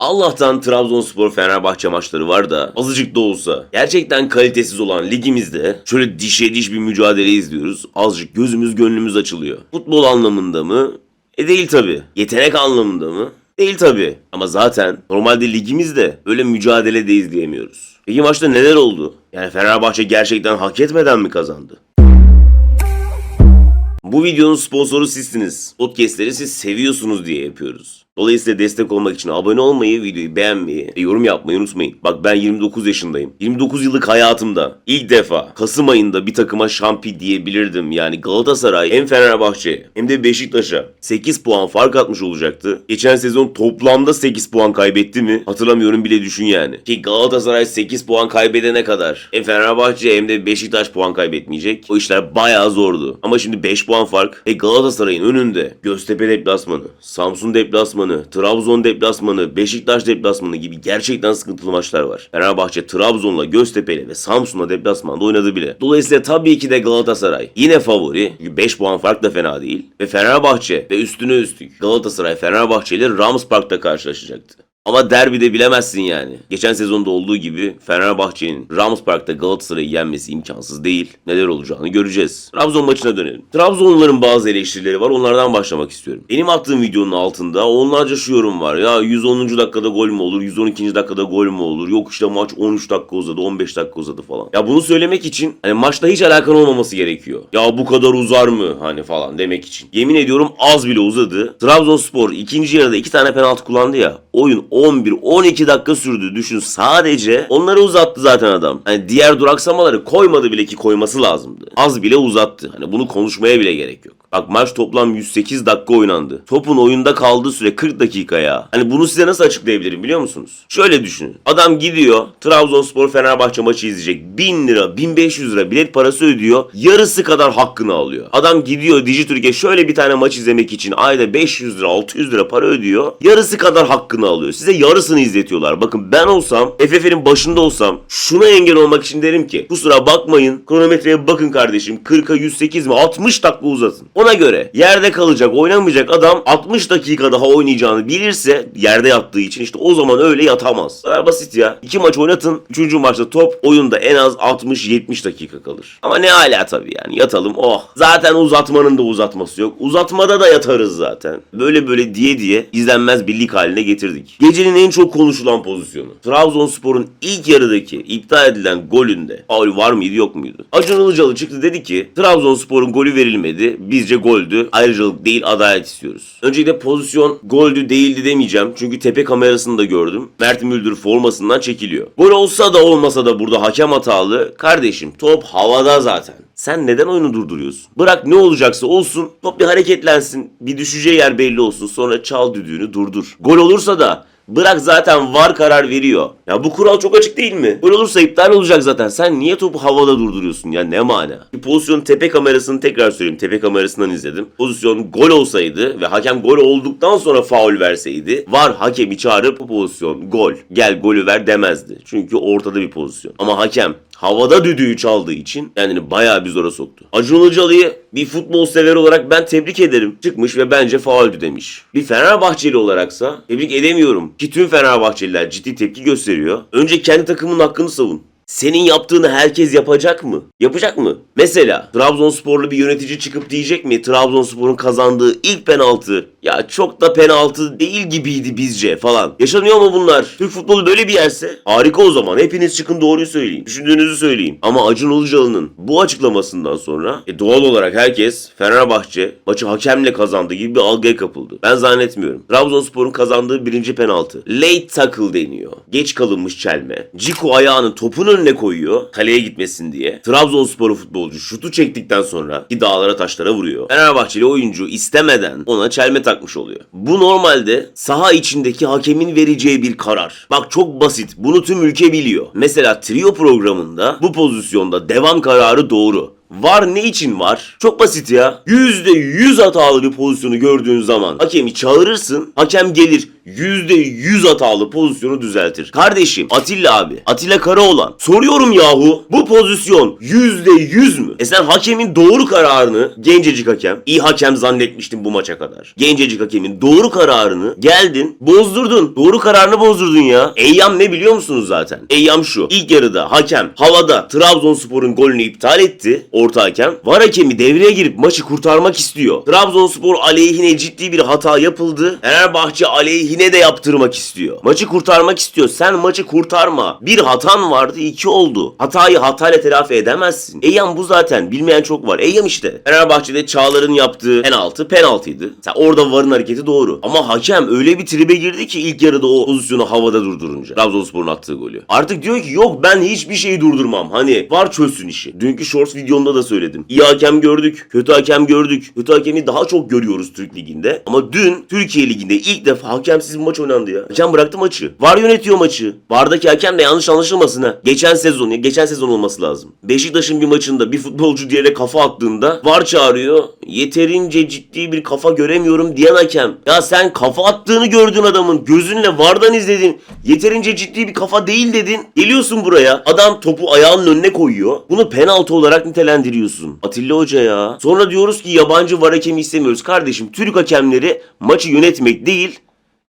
Allah'tan Trabzonspor Fenerbahçe maçları var da azıcık da olsa gerçekten kalitesiz olan ligimizde şöyle dişe diş bir mücadele izliyoruz. Azıcık gözümüz gönlümüz açılıyor. Futbol anlamında mı? E değil tabi. Yetenek anlamında mı? Değil tabi. Ama zaten normalde ligimizde öyle mücadele de izleyemiyoruz. Peki maçta neler oldu? Yani Fenerbahçe gerçekten hak etmeden mi kazandı? Bu videonun sponsoru sizsiniz. Podcastleri siz seviyorsunuz diye yapıyoruz. Dolayısıyla destek olmak için abone olmayı, videoyu beğenmeyi ve yorum yapmayı unutmayın. Bak ben 29 yaşındayım. 29 yıllık hayatımda ilk defa Kasım ayında bir takıma şampi diyebilirdim. Yani Galatasaray hem Fenerbahçe hem de Beşiktaş'a 8 puan fark atmış olacaktı. Geçen sezon toplamda 8 puan kaybetti mi? Hatırlamıyorum bile düşün yani. Ki Galatasaray 8 puan kaybedene kadar hem Fenerbahçe hem de Beşiktaş puan kaybetmeyecek. O işler bayağı zordu. Ama şimdi 5 puan fark ve Galatasaray'ın önünde Göztepe deplasmanı, Samsun deplasmanı, Trabzon deplasmanı, Beşiktaş deplasmanı gibi gerçekten sıkıntılı maçlar var. Fenerbahçe Trabzon'la, Göztepe'yle ve Samsun'la deplasmanda oynadı bile. Dolayısıyla tabii ki de Galatasaray yine favori. Çünkü 5 puan fark da fena değil. Ve Fenerbahçe ve üstüne üstlük Galatasaray Fenerbahçe ile Rams Park'ta karşılaşacaktı. Ama derbide bilemezsin yani. Geçen sezonda olduğu gibi Fenerbahçe'nin Rams Park'ta Galatasaray'ı yenmesi imkansız değil. Neler olacağını göreceğiz. Trabzon maçına dönelim. Trabzonluların bazı eleştirileri var. Onlardan başlamak istiyorum. Benim attığım videonun altında onlarca şu yorum var. Ya 110. dakikada gol mü olur? 112. dakikada gol mü olur? Yok işte maç 13 dakika uzadı, 15 dakika uzadı falan. Ya bunu söylemek için hani maçta hiç alakan olmaması gerekiyor. Ya bu kadar uzar mı hani falan demek için. Yemin ediyorum az bile uzadı. Trabzonspor ikinci yarıda iki tane penaltı kullandı ya. Oyun 11-12 dakika sürdü. Düşün sadece onları uzattı zaten adam. Hani diğer duraksamaları koymadı bile ki koyması lazımdı. Az bile uzattı. Hani bunu konuşmaya bile gerek yok. Bak maç toplam 108 dakika oynandı. Topun oyunda kaldığı süre 40 dakika ya. Hani bunu size nasıl açıklayabilirim biliyor musunuz? Şöyle düşünün. Adam gidiyor Trabzonspor Fenerbahçe maçı izleyecek. 1000 lira 1500 lira bilet parası ödüyor. Yarısı kadar hakkını alıyor. Adam gidiyor Dijitürk'e şöyle bir tane maç izlemek için ayda 500 lira 600 lira para ödüyor. Yarısı kadar hakkını alıyor. Size yarısını izletiyorlar. Bakın ben olsam FF'nin başında olsam şuna engel olmak için derim ki kusura bakmayın kronometreye bakın kardeşim 40'a 108 mi 60 dakika uzatın. Ona göre yerde kalacak oynamayacak adam 60 dakika daha oynayacağını bilirse yerde yattığı için işte o zaman öyle yatamaz. Kadar basit ya. İki maç oynatın. Üçüncü maçta top oyunda en az 60-70 dakika kalır. Ama ne hala tabii yani yatalım oh. Zaten uzatmanın da uzatması yok. Uzatmada da yatarız zaten. Böyle böyle diye diye izlenmez bir lig haline getirdik. Gecenin en çok konuşulan pozisyonu. Trabzonspor'un ilk yarıdaki iptal edilen golünde faul var mıydı yok muydu? Acun Ilıcalı çıktı dedi ki Trabzonspor'un golü verilmedi. Bizce goldü. Ayrıcalık değil adalet istiyoruz. Öncelikle pozisyon goldü değildi demeyeceğim. Çünkü tepe kamerasını da gördüm. Mert Müldür formasından çekiliyor. Gol olsa da olmasa da burada hakem hatalı. Kardeşim top havada zaten. Sen neden oyunu durduruyorsun? Bırak ne olacaksa olsun. Top bir hareketlensin. Bir düşeceği yer belli olsun. Sonra çal düdüğünü durdur. Gol olursa da Bırak zaten var karar veriyor. Ya bu kural çok açık değil mi? Gol olursa iptal olacak zaten. Sen niye topu havada durduruyorsun ya ne mana? Bir pozisyon tepe kamerasını tekrar söyleyeyim. Tepe kamerasından izledim. Pozisyon gol olsaydı ve hakem gol olduktan sonra faul verseydi var hakemi çağırıp bu pozisyon gol. Gel golü ver demezdi. Çünkü ortada bir pozisyon. Ama hakem havada düdüğü çaldığı için kendini bayağı bir zora soktu. Acun Ilıcalı'yı bir futbol sever olarak ben tebrik ederim. Çıkmış ve bence fauldü demiş. Bir Fenerbahçeli olaraksa tebrik edemiyorum. Ki tüm Fenerbahçeliler ciddi tepki gösteriyor. Önce kendi takımının hakkını savun. Senin yaptığını herkes yapacak mı? Yapacak mı? Mesela Trabzonsporlu bir yönetici çıkıp diyecek mi Trabzonspor'un kazandığı ilk penaltı ya çok da penaltı değil gibiydi bizce falan. Yaşanıyor mu bunlar? Türk futbolu böyle bir yerse harika o zaman. Hepiniz çıkın doğruyu söyleyin. Düşündüğünüzü söyleyin. Ama Acun Ilıcalı'nın bu açıklamasından sonra e, doğal olarak herkes Fenerbahçe maçı hakemle kazandı gibi bir algıya kapıldı. Ben zannetmiyorum. Trabzonspor'un kazandığı birinci penaltı. Late tackle deniyor. Geç kalınmış çelme. Ciku ayağını topun önüne koyuyor kaleye gitmesin diye. Trabzonspor'u futbolcu şutu çektikten sonra ki dağlara taşlara vuruyor. Fenerbahçeli oyuncu istemeden ona çelme takmış oluyor. Bu normalde saha içindeki hakemin vereceği bir karar. Bak çok basit. Bunu tüm ülke biliyor. Mesela trio programında bu pozisyonda devam kararı doğru. Var ne için var? Çok basit ya. %100 hatalı bir pozisyonu gördüğün zaman hakemi çağırırsın. Hakem gelir %100 hatalı pozisyonu düzeltir. Kardeşim Atilla abi. Atilla Karaoğlan. Soruyorum yahu. Bu pozisyon %100 mü? E sen hakemin doğru kararını gencecik hakem. iyi hakem zannetmiştim bu maça kadar. Gencecik hakemin doğru kararını geldin bozdurdun. Doğru kararını bozdurdun ya. Eyyam ne biliyor musunuz zaten? Eyyam şu. İlk yarıda hakem havada Trabzonspor'un golünü iptal etti. Orta hakem. Var hakemi devreye girip maçı kurtarmak istiyor. Trabzonspor aleyhine ciddi bir hata yapıldı. Fenerbahçe aleyhine de yaptırmak istiyor. Maçı kurtarmak istiyor. Sen maçı kurtarma. Bir hatan vardı iki oldu. Hatayı hatayla telafi edemezsin. Eyyam bu zaten. Bilmeyen çok var. Eyyam işte. Fenerbahçe'de Çağlar'ın yaptığı penaltı penaltıydı. Sen orada varın hareketi doğru. Ama hakem öyle bir tribe girdi ki ilk yarıda o pozisyonu havada durdurunca. Trabzonspor'un attığı golü. Artık diyor ki yok ben hiçbir şeyi durdurmam. Hani var çözsün işi. Dünkü Shorts videomda da söyledim. İyi hakem gördük. Kötü hakem gördük. Kötü hakemi daha çok görüyoruz Türk Ligi'nde. Ama dün Türkiye Ligi'nde ilk defa hakemsiz bir maç oynandı ya. Hakem bıraktı maçı. Var yönetiyor maçı. Vardaki hakem de yanlış anlaşılmasın ha. Geçen sezon ya geçen sezon olması lazım. Beşiktaş'ın bir maçında bir futbolcu diğerine kafa attığında var çağırıyor. Yeterince ciddi bir kafa göremiyorum diyen hakem. Ya sen kafa attığını gördün adamın. Gözünle vardan izledin. Yeterince ciddi bir kafa değil dedin. Geliyorsun buraya. Adam topu ayağının önüne koyuyor. Bunu penaltı olarak nitelendiriyorsun. Atilla Hoca ya. Sonra diyoruz ki yabancı var hakemi istemiyoruz. Kardeşim Türk hakemleri maçı yönetmek değil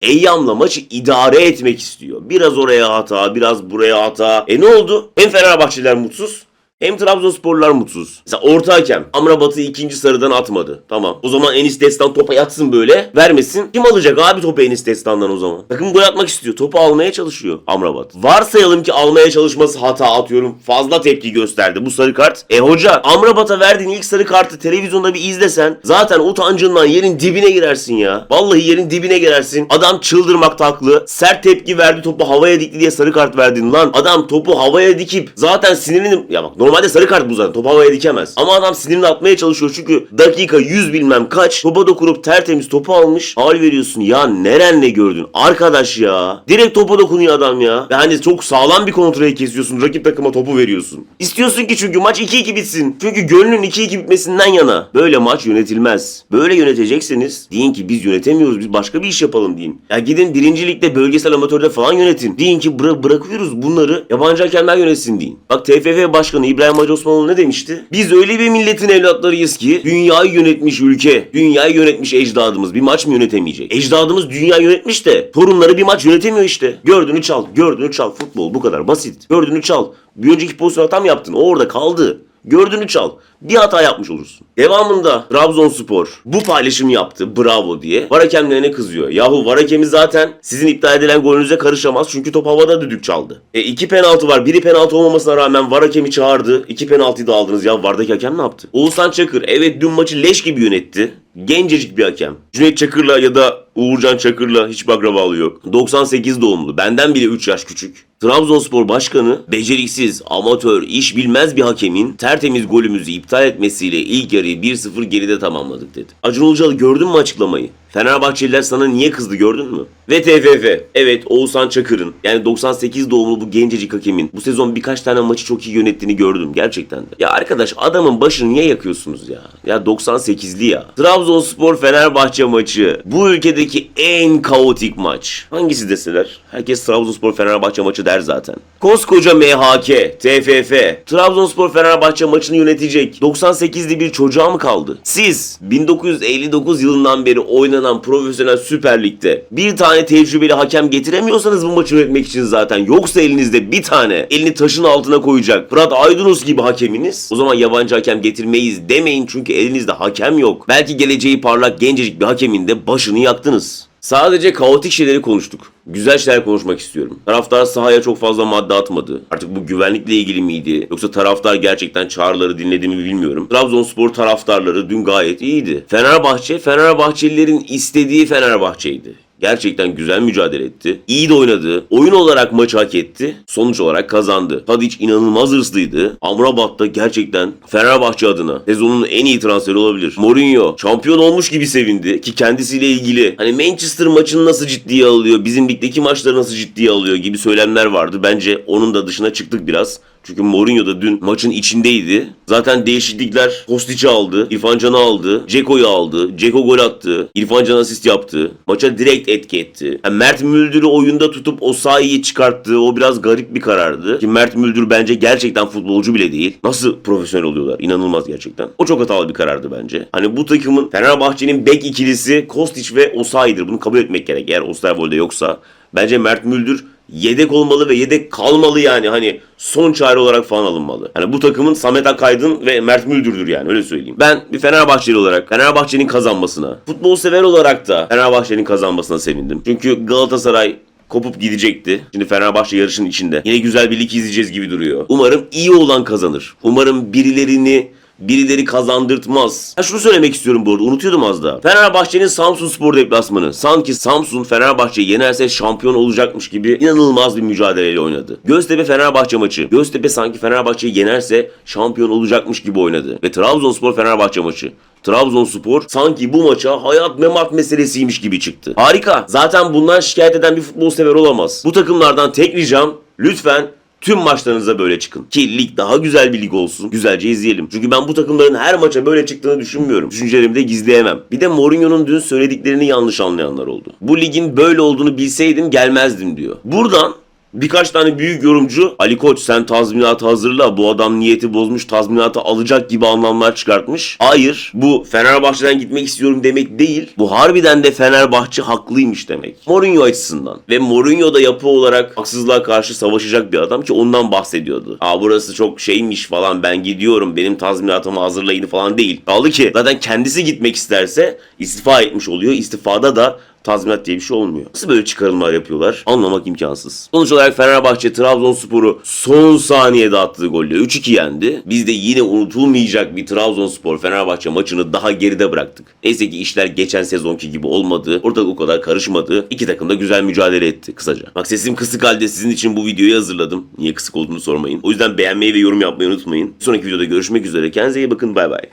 Eyyam'la maçı idare etmek istiyor. Biraz oraya hata, biraz buraya hata. E ne oldu? Hem Fenerbahçeliler mutsuz, hem Trabzonsporlular mutsuz. Mesela orta hakem Amrabat'ı ikinci sarıdan atmadı. Tamam. O zaman Enis Destan topa yatsın böyle. Vermesin. Kim alacak abi topu Enis Destan'dan o zaman? Takım gol atmak istiyor. Topu almaya çalışıyor Amrabat. Varsayalım ki almaya çalışması hata atıyorum. Fazla tepki gösterdi bu sarı kart. E hoca Amrabat'a verdiğin ilk sarı kartı televizyonda bir izlesen zaten utancından yerin dibine girersin ya. Vallahi yerin dibine girersin. Adam çıldırmakta haklı. Sert tepki verdi topu havaya dikti diye sarı kart verdin lan. Adam topu havaya dikip zaten sinirini ya bak normalde sarı kart bu zaten. Topu havaya dikemez. Ama adam sinirini atmaya çalışıyor çünkü dakika 100 bilmem kaç topa dokunup tertemiz topu almış. Hal veriyorsun ya nerenle gördün? Arkadaş ya. Direkt topa dokunuyor adam ya. Ve hani çok sağlam bir kontrol kesiyorsun. Rakip takıma topu veriyorsun. İstiyorsun ki çünkü maç 2-2 bitsin. Çünkü gönlün 2-2 bitmesinden yana. Böyle maç yönetilmez. Böyle yönetecekseniz deyin ki biz yönetemiyoruz. Biz başka bir iş yapalım deyin. Ya gidin birinci bölgesel amatörde falan yönetin. Deyin ki bıra- bırakıyoruz bunları. Yabancı hakemler yönetsin deyin. Bak TFF Başkanı İbrahim Hacı Osmanoğlu ne demişti? Biz öyle bir milletin evlatlarıyız ki dünyayı yönetmiş ülke, dünyayı yönetmiş ecdadımız bir maç mı yönetemeyecek? Ecdadımız dünya yönetmiş de torunları bir maç yönetemiyor işte. Gördüğünü çal, gördüğünü çal. Futbol bu kadar basit. Gördüğünü çal. Bir önceki pozisyonu tam yaptın. O orada kaldı. Gördüğünü çal. Bir hata yapmış olursun. Devamında Trabzonspor bu paylaşım yaptı bravo diye. Var hakemlerine kızıyor. Yahu var hakemi zaten sizin iptal edilen golünüze karışamaz çünkü top havada düdük çaldı. E iki penaltı var. Biri penaltı olmamasına rağmen var hakemi çağırdı. İki penaltıyı da aldınız ya. Vardaki hakem ne yaptı? Oğuzhan Çakır evet dün maçı leş gibi yönetti. Gencecik bir hakem. Cüneyt Çakır'la ya da Uğurcan Çakır'la hiç akrabalığı yok. 98 doğumlu. Benden bile 3 yaş küçük. Trabzonspor Başkanı beceriksiz, amatör, iş bilmez bir hakemin tertemiz golümüzü iptal etmesiyle ilk yarıyı 1-0 geride tamamladık dedi. Acun Ilıcalı gördün mü açıklamayı? Fenerbahçeliler sana niye kızdı gördün mü? Ve TFF. Evet Oğuzhan Çakır'ın yani 98 doğumlu bu gencecik hakemin bu sezon birkaç tane maçı çok iyi yönettiğini gördüm gerçekten de. Ya arkadaş adamın başını niye yakıyorsunuz ya? Ya 98'li ya. Trabzonspor Fenerbahçe maçı bu ülkedeki en kaotik maç. Hangisi deseler? Herkes Trabzonspor Fenerbahçe maçı der zaten. Koskoca MHK, TFF, Trabzonspor Fenerbahçe maçını yönetecek 98'li bir çocuğa mı kaldı? Siz 1959 yılından beri oynanan profesyonel Süper Lig'de bir tane tecrübeli hakem getiremiyorsanız bu maçı yönetmek için zaten yoksa elinizde bir tane elini taşın altına koyacak Fırat Aydınus gibi hakeminiz o zaman yabancı hakem getirmeyiz demeyin çünkü elinizde hakem yok. Belki geleceği parlak gencecik bir hakemin de başını yaktınız. Sadece kaotik şeyleri konuştuk. Güzel şeyler konuşmak istiyorum. Taraftar sahaya çok fazla madde atmadı. Artık bu güvenlikle ilgili miydi? Yoksa taraftar gerçekten çağrıları dinledi mi bilmiyorum. Trabzonspor taraftarları dün gayet iyiydi. Fenerbahçe, Fenerbahçelilerin istediği Fenerbahçe'ydi. Gerçekten güzel mücadele etti. İyi de oynadı. Oyun olarak maçı hak etti. Sonuç olarak kazandı. Tadic inanılmaz hırslıydı. Amrabat da gerçekten Fenerbahçe adına sezonun en iyi transferi olabilir. Mourinho şampiyon olmuş gibi sevindi ki kendisiyle ilgili hani Manchester maçını nasıl ciddiye alıyor, bizim ligdeki maçları nasıl ciddiye alıyor gibi söylemler vardı. Bence onun da dışına çıktık biraz. Çünkü Mourinho da dün maçın içindeydi. Zaten değişiklikler Kostic'i aldı, İrfan Can'ı aldı, Ceko'yu aldı. Ceko gol attı, İrfan Can asist yaptı. Maça direkt etki etti. Yani Mert Müldür'ü oyunda tutup Osayi'yi çıkarttı. O biraz garip bir karardı. Ki Mert Müldür bence gerçekten futbolcu bile değil. Nasıl profesyonel oluyorlar? İnanılmaz gerçekten. O çok hatalı bir karardı bence. Hani bu takımın Fenerbahçe'nin bek ikilisi Kostic ve Osayi'dir. Bunu kabul etmek gerek. Eğer Osterwolde yoksa. Bence Mert Müldür yedek olmalı ve yedek kalmalı yani hani son çare olarak falan alınmalı. Hani bu takımın Samet Akaydın ve Mert Müldür'dür yani öyle söyleyeyim. Ben bir Fenerbahçeli olarak Fenerbahçe'nin kazanmasına, futbol sever olarak da Fenerbahçe'nin kazanmasına sevindim. Çünkü Galatasaray kopup gidecekti. Şimdi Fenerbahçe yarışın içinde. Yine güzel bir lig izleyeceğiz gibi duruyor. Umarım iyi olan kazanır. Umarım birilerini birileri kazandırtmaz. Ha şunu söylemek istiyorum bu arada unutuyordum az daha. Fenerbahçe'nin Samsun Spor deplasmanı. Sanki Samsun Fenerbahçe'yi yenerse şampiyon olacakmış gibi inanılmaz bir mücadeleyle oynadı. Göztepe Fenerbahçe maçı. Göztepe sanki Fenerbahçe'yi yenerse şampiyon olacakmış gibi oynadı. Ve Trabzonspor Fenerbahçe maçı. Trabzonspor sanki bu maça hayat memat meselesiymiş gibi çıktı. Harika. Zaten bundan şikayet eden bir futbol sever olamaz. Bu takımlardan tek ricam lütfen Tüm maçlarınıza böyle çıkın. Ki lig daha güzel bir lig olsun. Güzelce izleyelim. Çünkü ben bu takımların her maça böyle çıktığını düşünmüyorum. Düşüncelerimi de gizleyemem. Bir de Mourinho'nun dün söylediklerini yanlış anlayanlar oldu. Bu ligin böyle olduğunu bilseydim gelmezdim diyor. Buradan Birkaç tane büyük yorumcu Ali Koç sen tazminatı hazırla bu adam niyeti bozmuş tazminatı alacak gibi anlamlar çıkartmış. Hayır bu Fenerbahçe'den gitmek istiyorum demek değil. Bu harbiden de Fenerbahçe haklıymış demek. Mourinho açısından. Ve Mourinho da yapı olarak haksızlığa karşı savaşacak bir adam ki ondan bahsediyordu. Aa burası çok şeymiş falan ben gidiyorum benim tazminatımı hazırlayın falan değil. Kaldı ki zaten kendisi gitmek isterse istifa etmiş oluyor. İstifada da tazminat diye bir şey olmuyor. Nasıl böyle çıkarımlar yapıyorlar? Anlamak imkansız. Sonuç olarak Fenerbahçe Trabzonspor'u son saniyede attığı golle 3-2 yendi. Biz de yine unutulmayacak bir Trabzonspor Fenerbahçe maçını daha geride bıraktık. Neyse ki işler geçen sezonki gibi olmadı. Ortalık o kadar karışmadı. İki takım da güzel mücadele etti kısaca. Bak sesim kısık halde sizin için bu videoyu hazırladım. Niye kısık olduğunu sormayın. O yüzden beğenmeyi ve yorum yapmayı unutmayın. Sonraki videoda görüşmek üzere. Kendinize iyi bakın. Bay bay.